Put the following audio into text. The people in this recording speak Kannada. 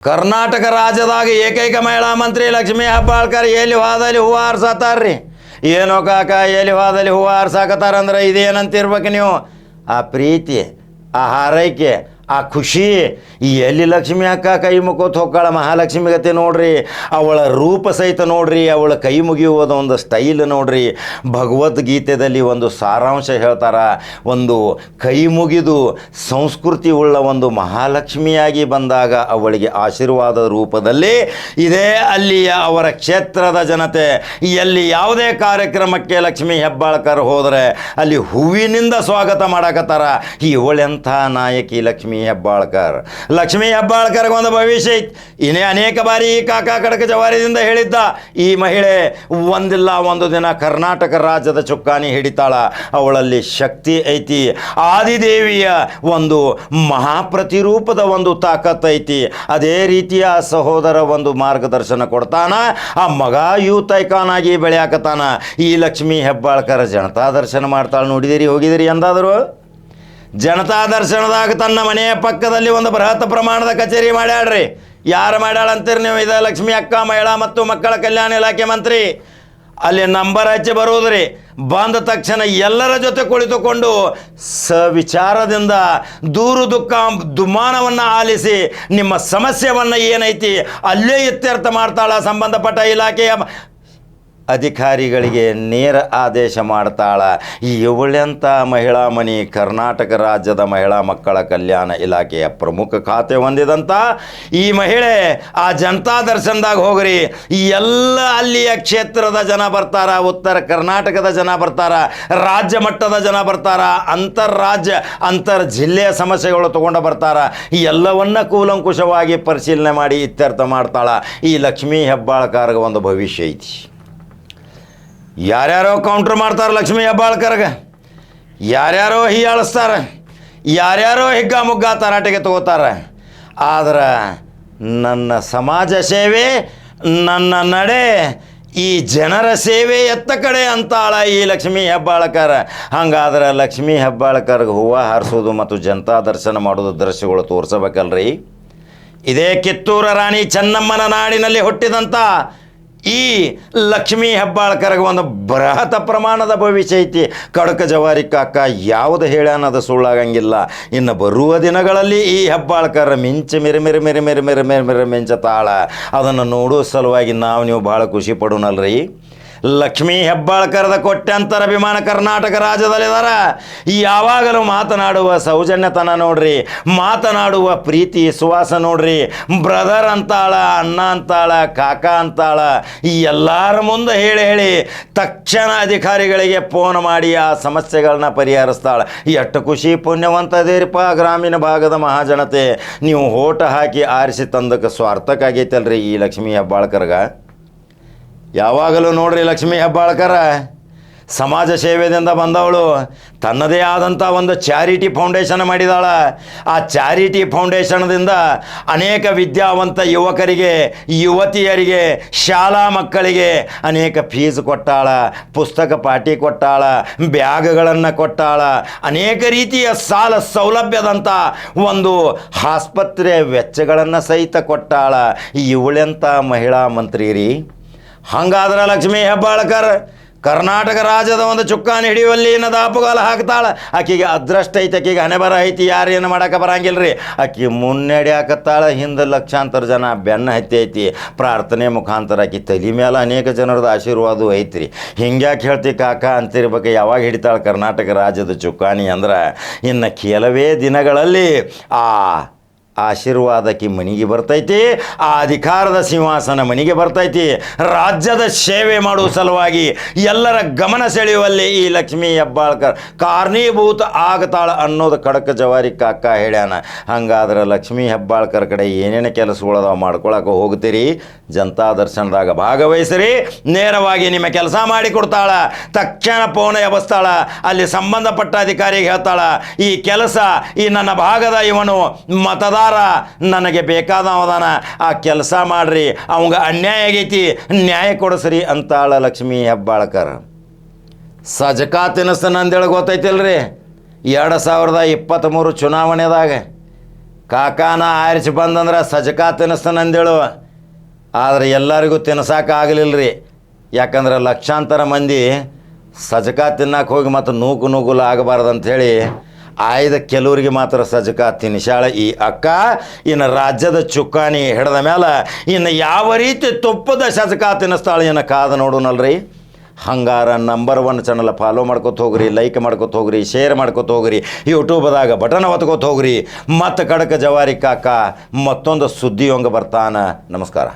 ಕರ್ನಾಟಕ ರಾಜ್ಯದಾಗ ಏಕೈಕ ಮಹಿಳಾ ಮಂತ್ರಿ ಲಕ್ಷ್ಮೀ ಹೆಬ್ಬಾಳ್ಕರ್ ಎಲ್ಲಿ ಹೋದಲ್ಲಿ ಹೂವು ಹಾರಿಸತಾರ್ರಿ ಏನೋ ಕಾಕ, ಎಲ್ಲಿ ಹೋದಲ್ಲಿ ಹೂವು ಹಾರ್ಸಾಕತ್ತಾರಂದ್ರೆ ಇದೇನಂತಿರ್ಬೇಕು ನೀವು? ಆ ಪ್ರೀತಿ, ಆ ಹಾರೈಕೆ ಆ ಖುಷಿ, ಈ ಎಲ್ಲಿ ಲಕ್ಷ್ಮಿ ಅಕ್ಕ ಕೈ ಮುಗೋತ್ ಹೋಗ್ಕಾಳ ಮಹಾಲಕ್ಷ್ಮಿ ನೋಡ್ರಿ, ಅವಳ ರೂಪ ಸಹಿತ ನೋಡ್ರಿ, ಅವಳ ಕೈ ಮುಗಿಯುವುದ ಒಂದು ಸ್ಟೈಲ್ ನೋಡ್ರಿ. ಭಗವದ್ಗೀತೆಯಲ್ಲಿ ಒಂದು ಸಾರಾಂಶ ಹೇಳ್ತಾರ, ಒಂದು ಕೈ ಮುಗಿದು ಸಂಸ್ಕೃತಿ ಉಳ್ಳ ಒಂದು ಮಹಾಲಕ್ಷ್ಮಿಯಾಗಿ ಬಂದಾಗ ಅವಳಿಗೆ ಆಶೀರ್ವಾದ ರೂಪದಲ್ಲಿ ಇದೇ ಅಲ್ಲಿಯ ಅವರ ಕ್ಷೇತ್ರದ ಜನತೆ, ಎಲ್ಲಿ ಯಾವುದೇ ಕಾರ್ಯಕ್ರಮಕ್ಕೆ ಲಕ್ಷ್ಮಿ ಹೆಬ್ಬಾಳ್ಕರ್ ಹೋದರೆ ಅಲ್ಲಿ ಹೂವಿನಿಂದ ಸ್ವಾಗತ ಮಾಡಕತ್ತಾರ. ಇವಳೆಂಥ ನಾಯಕಿ ಲಕ್ಷ್ಮೀ ಹೆಬ್ಬಾಳ್ಕರ್. ಲಕ್ಷ್ಮೀ ಹೆಬ್ಬಾಳ್ಕರ್ಗೆ ಒಂದು ಭವಿಷ್ಯ ಐತಿ ಇನ್ನೇ ಅನೇಕ ಬಾರಿ ಈ ಕಾಕಾ ಕಡಕ ಜವಾರಿದಿಂದ ಹೇಳಿದ್ದ, ಈ ಮಹಿಳೆ ಒಂದಿಲ್ಲ ಒಂದು ದಿನ ಕರ್ನಾಟಕ ರಾಜ್ಯದ ಚುಕ್ಕಾನಿ ಹಿಡಿತಾಳ. ಅವಳಲ್ಲಿ ಶಕ್ತಿ ಐತಿ. ಆದಿದೇವಿಯ ಒಂದು ಮಹಾಪ್ರತಿರೂಪದ ಒಂದು ತಾಕತ್ ಐತಿ. ಅದೇ ರೀತಿಯ ಸಹೋದರ ಒಂದು ಮಾರ್ಗದರ್ಶನ ಕೊಡ್ತಾನ. ಆ ಮಗ ಯೂತ್ ಐಕಾನ್ ಆಗಿ ಬೆಳೆಯಾಕತ್ತಾನ. ಈ ಲಕ್ಷ್ಮಿ ಹೆಬ್ಬಾಳ್ಕರ್ ಜನತಾ ದರ್ಶನ ಮಾಡ್ತಾಳೆ. ನೋಡಿದಿರಿ, ಹೋಗಿದಿರಿ ಎಂದಾದರು? ಜನತಾ ದರ್ಶನದಾಗ ತನ್ನ ಮನೆಯ ಪಕ್ಕದಲ್ಲಿ ಒಂದು ಬೃಹತ್ ಪ್ರಮಾಣದ ಕಚೇರಿ ಮಾಡ್ಯಾಡ್ರಿ ಯಾರು ಮಾಡ್ಯಾಳ ಅಂತೀರಿ ನೀವು? ಇದ ಲಕ್ಷ್ಮಿ ಅಕ್ಕ, ಮಹಿಳಾ ಮತ್ತು ಮಕ್ಕಳ ಕಲ್ಯಾಣ ಇಲಾಖೆ ಮಂತ್ರಿ. ಅಲ್ಲಿ ನಂಬರ್ ಹಚ್ಚಿ ಬರುವುದ್ರಿ. ಬಂದ ತಕ್ಷಣ ಎಲ್ಲರ ಜೊತೆ ಕುಳಿತುಕೊಂಡು ವಿಚಾರದಿಂದ ದೂರು ದುಃಖ ದುಮಾನವನ್ನು ಆಲಿಸಿ ನಿಮ್ಮ ಸಮಸ್ಯೆಯನ್ನು ಏನೈತಿ ಅಲ್ಲೇ ಇತ್ಯರ್ಥ ಮಾಡ್ತಾಳ ಸಂಬಂಧಪಟ್ಟ ಇಲಾಖೆಯ ಅಧಿಕಾರಿಗಳಿಗೆ ನೇರ ಆದೇಶ ಮಾಡ್ತಾಳ. ಇವಳೆಂಥ ಮಹಿಳಾ ಮನಿ ಕರ್ನಾಟಕ ರಾಜ್ಯದ ಮಹಿಳಾ ಮಕ್ಕಳ ಕಲ್ಯಾಣ ಇಲಾಖೆಯ ಪ್ರಮುಖ ಖಾತೆ ಹೊಂದಿದಂಥ ಈ ಮಹಿಳೆ ಆ ಜನತಾ ದರ್ಶನದಾಗ ಹೋಗ್ರಿ. ಎಲ್ಲ ಅಲ್ಲಿಯ ಕ್ಷೇತ್ರದ ಜನ ಬರ್ತಾರ, ಉತ್ತರ ಕರ್ನಾಟಕದ ಜನ ಬರ್ತಾರ, ರಾಜ್ಯ ಮಟ್ಟದ ಜನ ಬರ್ತಾರ, ಅಂತರ್ರಾಜ್ಯ ಅಂತರ್ ಜಿಲ್ಲೆಯ ಸಮಸ್ಯೆಗಳು ತಗೊಂಡು ಬರ್ತಾರ. ಈ ಎಲ್ಲವನ್ನ ಕೂಲಂಕುಷವಾಗಿ ಪರಿಶೀಲನೆ ಮಾಡಿ ಇತ್ಯರ್ಥ ಮಾಡ್ತಾಳ. ಈ ಲಕ್ಷ್ಮೀ ಹೆಬ್ಬಾಳ್ಕಾರ್ಗೆ ಒಂದು ಭವಿಷ್ಯ ಐತಿ. ಯಾರ್ಯಾರೋ ಕೌಂಟ್ರ್ ಮಾಡ್ತಾರೆ ಲಕ್ಷ್ಮೀ ಹೆಬ್ಬಾಳ್ಕರ್ಗೆ. ಯಾರ್ಯಾರೋ ಹೀಯಾಳಿಸ್ತಾರೆ ಯಾರ್ಯಾರೋ ಹಿಗ್ಗ ಮುಗ್ಗ ತರಾಟೆಗೆ ತಗೋತಾರೆ. ಆದ್ರೆ ನನ್ನ ಸಮಾಜ ಸೇವೆ, ನನ್ನ ನಡೆ ಈ ಜನರ ಸೇವೆ ಎತ್ತ ಕಡೆ ಅಂತಾಳ ಈ ಲಕ್ಷ್ಮೀ ಹೆಬ್ಬಾಳ್ಕರ್. ಹಂಗಾದ್ರೆ ಲಕ್ಷ್ಮೀ ಹೆಬ್ಬಾಳ್ಕರ್ಗೆ ಹೂವು ಹಾರಿಸೋದು ಮತ್ತು ಜನತಾ ದರ್ಶನ ಮಾಡೋದು ದೃಶ್ಯಗಳು ತೋರಿಸಬೇಕಲ್ರಿ. ಇದೇ ಕಿತ್ತೂರ ರಾಣಿ ಚೆನ್ನಮ್ಮನ ನಾಡಿನಲ್ಲಿ ಹುಟ್ಟಿದಂಥ ಈ ಲಕ್ಷ್ಮೀ ಹೆಬ್ಬಾಳ್ಕರ್ಗೆ ಒಂದು ಬೃಹತ್ ಪ್ರಮಾಣದ ಭವಿಷ್ಯ ಐತಿ. ಕಡಕ ಜವಾರಿ ಕಾಕ ಯಾವುದು ಹೇಳ್ಯಾನದು ಸುಳ್ಳಾಗಂಗಿಲ್ಲ. ಇನ್ನು ಬರುವ ದಿನಗಳಲ್ಲಿ ಈ ಹೆಬ್ಬಾಳ್ಕರ್ ಮಿಂಚ ಮಿರಿ ಮಿರಿ ಮಿರಿ ಮಿರಿ ಮಿರಿ ಮಿರಿ ಮಿರಿ ಮಿಂಚತಾಳ. ಅದನ್ನು ನೋಡೋ ಸಲುವಾಗಿ ನಾವು ನೀವು ಭಾಳ ಖುಷಿ ಪಡೋಣಲ್ರಿ ಲಕ್ಷ್ಮೀ ಹೆಬ್ಬಾಳ್ಕರದ ಕೊಟ್ಟಂತರ ಅಭಿಮಾನ ಕರ್ನಾಟಕ ರಾಜ್ಯದಲ್ಲಿದಾರ. ಯಾವಾಗಲೂ ಮಾತನಾಡುವ ಸೌಜನ್ಯತನ ನೋಡ್ರಿ, ಮಾತನಾಡುವ ಪ್ರೀತಿ, ಸುವಾಸ ನೋಡ್ರಿ. ಬ್ರದರ್ ಅಂತಾಳ, ಅಣ್ಣ ಅಂತಾಳ, ಕಾಕ ಅಂತಾಳ ಎಲ್ಲರ ಮುಂದೆ ಹೇಳಿ ಹೇಳಿ ತಕ್ಷಣ ಅಧಿಕಾರಿಗಳಿಗೆ ಫೋನ್ ಮಾಡಿ ಆ ಸಮಸ್ಯೆಗಳನ್ನ ಪರಿಹರಿಸ್ತಾಳೆ. ಎಷ್ಟು ಖುಷಿ ಪುಣ್ಯವಂತದೇರಿಪ್ಪ ಗ್ರಾಮೀಣ ಭಾಗದ ಮಹಾಜನತೆ. ನೀವು ಓಟ ಹಾಕಿ ಆರಿಸಿ ತಂದಕ್ಕೆ ಸ್ವಾರ್ಥಕ್ಕಾಗೈತಲ್ರಿ ಈ ಲಕ್ಷ್ಮೀ ಹೆಬ್ಬಾಳ್ಕರ್ಗ. ಯಾವಾಗಲೂ ನೋಡ್ರಿ ಲಕ್ಷ್ಮೀ ಹೆಬ್ಬಾಳ್ಕರ. ಸಮಾಜ ಸೇವೆದಿಂದ ಬಂದವಳು. ತನ್ನದೇ ಆದಂಥ ಒಂದು ಚಾರಿಟಿ ಫೌಂಡೇಶನ್ ಮಾಡಿದಾಳ. ಆ ಚಾರಿಟಿ ಫೌಂಡೇಶನ್ದಿಂದ ಅನೇಕ ವಿದ್ಯಾವಂತ ಯುವಕರಿಗೆ, ಯುವತಿಯರಿಗೆ, ಶಾಲಾ ಮಕ್ಕಳಿಗೆ ಅನೇಕ ಫೀಸ್ ಕೊಟ್ಟಾಳ. ಪುಸ್ತಕ ಪಾಟಿ ಕೊಟ್ಟಾಳ. ಬ್ಯಾಗ್ಗಳನ್ನು ಕೊಟ್ಟಾಳ. ಅನೇಕ ರೀತಿಯ ಸಾಲ ಸೌಲಭ್ಯದಂಥ ಒಂದು ಆಸ್ಪತ್ರೆ ವೆಚ್ಚಗಳನ್ನು ಸಹಿತ ಕೊಟ್ಟಾಳ. ಇವಳೆಂಥ ಮಹಿಳಾ ಮಂತ್ರಿ ರೀ ಹಂಗಾದ್ರೆ ಲಕ್ಷ್ಮೀ ಹೆಬ್ಬಾಳ್ಕರ್, ಕರ್ನಾಟಕ ರಾಜ್ಯದ ಒಂದು ಚುಕ್ಕಾಣಿ ಹಿಡಿಯುವಲ್ಲಿ ಏನದ ದಾಪುಗಾಲ ಹಾಕ್ತಾಳೆ. ಆಕಿಗೆ ಅದೃಷ್ಟ ಐತೆ, ಆಕಿಗೆ ಹಣೆ ಬರ ಐತಿ, ಯಾರು ಏನು ಮಾಡಕ್ಕೆ ಬರಂಗಿಲ್ರಿ. ಮುನ್ನಡಿ ಹಾಕತ್ತಾಳೆ, ಹಿಂದೆ ಲಕ್ಷಾಂತರ ಜನ ಬೆನ್ನ ಹತ್ತಿ ಐತಿ. ಪ್ರಾರ್ಥನೆ ಮುಖಾಂತರ ಆಕಿ ತಲೆ ಮೇಲೆ ಅನೇಕ ಜನರದ ಆಶೀರ್ವಾದ ಐತ್ರಿ. ಹಿಂಗ್ಯಾಕೆ ಹೇಳ್ತಿ, ಕಾಕ, ಅಂತಿರ್ಬೇಕು, ಯಾವಾಗ ಹಿಡಿತಾಳೆ ಕರ್ನಾಟಕ ರಾಜ್ಯದ ಚುಕ್ಕಾನಿ ಅಂದ್ರೆ, ಇನ್ನು ಕೆಲವೇ ದಿನಗಳಲ್ಲಿ ಆ ಆಶೀರ್ವಾದಕ್ಕೆ ಮನೆಗೆ ಬರ್ತೈತಿ ಆ ಅಧಿಕಾರದ ಸಿಂಹಾಸನ ಮನೆಗೆ ಬರ್ತೈತಿ. ರಾಜ್ಯದ ಸೇವೆ ಮಾಡುವ ಸಲುವಾಗಿ ಎಲ್ಲರ ಗಮನ ಸೆಳೆಯುವಲ್ಲಿ ಈ ಲಕ್ಷ್ಮೀ ಹೆಬ್ಬಾಳ್ಕರ್ ಕಾರಣೀಭೂತ ಆಗತಾಳ ಅನ್ನೋದು ಕಡಕ ಜವಾರಿ ಕಾಕ ಹೇಳ್ಯಾನ. ಹಂಗಾದ್ರೆ ಲಕ್ಷ್ಮೀ ಹೆಬ್ಬಾಳ್ಕರ್ ಕಡೆ ಏನೇನು ಕೆಲಸಗಳದಾವ ಮಾಡ್ಕೊಳಕ್ಕೆ ಹೋಗ್ತೀರಿ? ಜನತಾ ದರ್ಶನದಾಗ ಭಾಗವಹಿಸಿರಿ. ನೇರವಾಗಿ ನಿಮ್ಮ ಕೆಲಸ ಮಾಡಿ ಕೊಡ್ತಾಳ. ತಕ್ಷಣ ಪೋನ ಎಬಸ್ತಾಳ. ಅಲ್ಲಿ ಸಂಬಂಧಪಟ್ಟ ಅಧಿಕಾರಿಗೆ ಹೇಳ್ತಾಳ, ಈ ಕೆಲಸ ಈ ನನ್ನ ಭಾಗದ ಇವನು ಮತದಾರ ನನಗೆ ಬೇಕಾದವದಾನ ಆ ಕೆಲಸ ಮಾಡ್ರಿ, ಅವಂಗ ಅನ್ಯಾಯ ಆಗೈತಿ, ನ್ಯಾಯ ಕೊಡಿಸ್ರಿ ಅಂತಾಳ ಲಕ್ಷ್ಮೀ ಹೆಬ್ಬಾಳ್ಕರ್. ಸಜಕಾ ತಿನಸ್ತಾನ ಅಂದೇಳಿ ಗೊತ್ತೈತಿಲ್ರಿ? ಎರಡು ಸಾವಿರದ ಇಪ್ಪತ್ತ್ಮೂರು ಚುನಾವಣೆದಾಗ ಕಾಕಾನ ಆರಿಸಿ ಬಂದಂದ್ರೆ ಸಜಕ ತಿನ್ನಿಸ್ತಾನಂದೇಳು ಆದ್ರೆ ಎಲ್ಲರಿಗೂ ತಿನ್ಸಕ್ಕಾಗಲಿಲ್ಲ ರೀ ಯಾಕಂದ್ರೆ ಲಕ್ಷಾಂತರ ಮಂದಿ ಸಜಕಾ ತಿನ್ನಕ್ಕೆ ಹೋಗಿ ಮತ್ತು ನೂಕು ನೂಗುಲು ಆಗಬಾರ್ದು ಅಂಥೇಳಿ ಆಯ್ದ ಕೆಲವರಿಗೆ ಮಾತ್ರ ಸಜಕ ತಿನ್ನಿಸಾಳ ಈ ಅಕ್ಕ, ಇನ್ನು ರಾಜ್ಯದ ಚುಕ್ಕಾಣಿ ಹಿಡಿದ ಮೇಲೆ ಇನ್ನು ಯಾವ ರೀತಿ ತುಪ್ಪದ ಸಜಕ ತಿನ್ನಿಸ್ತಾಳೆ ಇನ್ನು ಕಾದು ನೋಡೋನಲ್ರಿ. ಹಂಗಾರ ನಂಬರ್ ಒನ್ ಚಾನಲ್ ಫಾಲೋ ಮಾಡ್ಕೊತ ಹೋಗ್ರಿ ಲೈಕ್ ಮಾಡ್ಕೊತ ಹೋಗ್ರಿ ಶೇರ್ ಮಾಡ್ಕೊತ ಹೋಗ್ರಿ ಯೂಟ್ಯೂಬ್ದಾಗ ಬಟನ್ ಒತ್ಕೋತ ಹೋಗ್ರಿ. ಮತ್ತು ಕಡಕ ಜವಾರಿ ಕಾಕ, ಮತ್ತೊಂದು ಸುದ್ದಿಯೊಂಗ ಬರ್ತಾನ. ನಮಸ್ಕಾರ.